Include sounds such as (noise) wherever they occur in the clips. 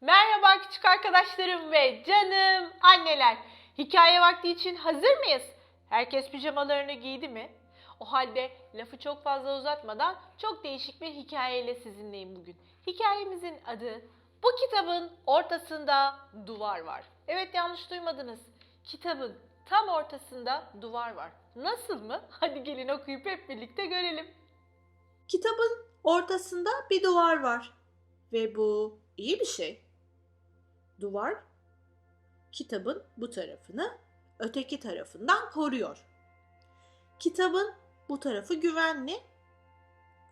Merhaba küçük arkadaşlarım ve canım anneler. Hikaye vakti için hazır mıyız? Herkes pijamalarını giydi mi? O halde lafı çok fazla uzatmadan çok değişik bir hikayeyle sizinleyim bugün. Hikayemizin adı Bu kitabın ortasında duvar var. Evet yanlış duymadınız. Kitabın tam ortasında duvar var. Nasıl mı? Hadi gelin okuyup hep birlikte görelim. Kitabın ortasında bir duvar var ve bu iyi bir şey. Duvar kitabın bu tarafını öteki tarafından koruyor. Kitabın bu tarafı güvenli,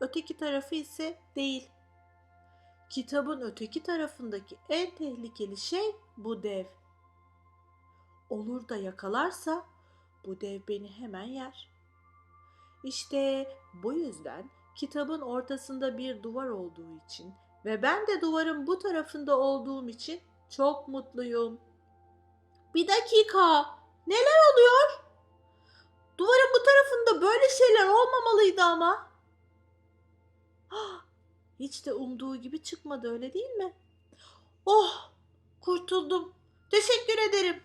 öteki tarafı ise değil. Kitabın öteki tarafındaki en tehlikeli şey bu dev. Olur da yakalarsa bu dev beni hemen yer. İşte bu yüzden kitabın ortasında bir duvar olduğu için ve ben de duvarın bu tarafında olduğum için çok mutluyum. Bir dakika. Neler oluyor? Duvarın bu tarafında böyle şeyler olmamalıydı ama. Ah, Hiç de umduğu gibi çıkmadı öyle değil mi? Oh, kurtuldum. Teşekkür ederim.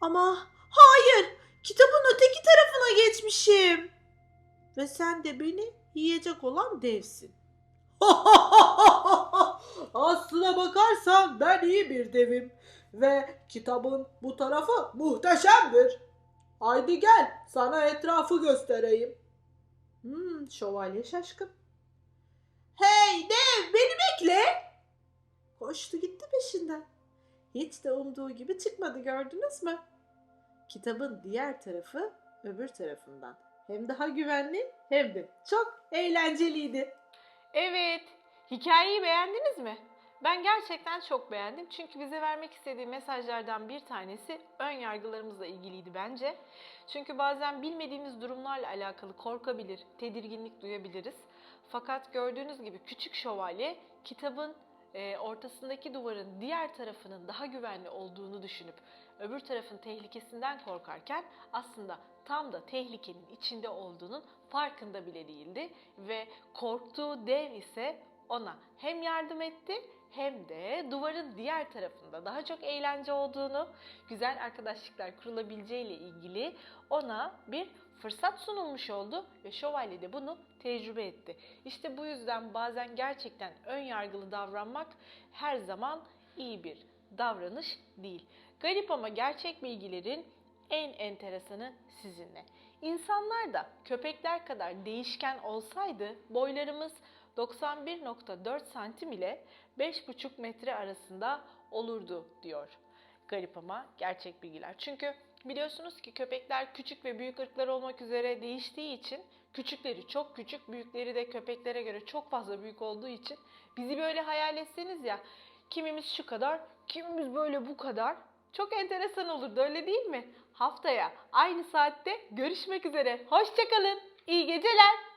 Ama hayır, kitabın öteki tarafına geçmişim. Ve sen de beni yiyecek olan devsin. (laughs) Aslına bakarsan ben iyi bir devim ve kitabın bu tarafı muhteşemdir. Haydi gel sana etrafı göstereyim. Hmm, şövalye şaşkın. Hey dev beni bekle. Koştu gitti peşinden. Hiç de umduğu gibi çıkmadı gördünüz mü? Kitabın diğer tarafı öbür tarafından. Hem daha güvenli hem de çok eğlenceliydi. Evet, hikayeyi beğendiniz mi? Ben gerçekten çok beğendim çünkü bize vermek istediği mesajlardan bir tanesi ön yargılarımızla ilgiliydi bence. Çünkü bazen bilmediğimiz durumlarla alakalı korkabilir, tedirginlik duyabiliriz. Fakat gördüğünüz gibi küçük şövalye kitabın e, ortasındaki duvarın diğer tarafının daha güvenli olduğunu düşünüp öbür tarafın tehlikesinden korkarken aslında tam da tehlikenin içinde olduğunun farkında bile değildi ve korktuğu dev ise ona hem yardım etti hem de duvarın diğer tarafında daha çok eğlence olduğunu, güzel arkadaşlıklar kurulabileceğiyle ilgili ona bir fırsat sunulmuş oldu ve şövalye de bunu tecrübe etti. İşte bu yüzden bazen gerçekten ön yargılı davranmak her zaman iyi bir davranış değil. Garip ama gerçek bilgilerin en enteresanı sizinle. İnsanlar da köpekler kadar değişken olsaydı boylarımız 91.4 santim ile 5,5 metre arasında olurdu diyor. Garip ama gerçek bilgiler. Çünkü biliyorsunuz ki köpekler küçük ve büyük ırklar olmak üzere değiştiği için küçükleri çok küçük, büyükleri de köpeklere göre çok fazla büyük olduğu için bizi böyle hayal etseniz ya kimimiz şu kadar, kimimiz böyle bu kadar. Çok enteresan olurdu öyle değil mi? Haftaya aynı saatte görüşmek üzere. Hoşçakalın. İyi geceler.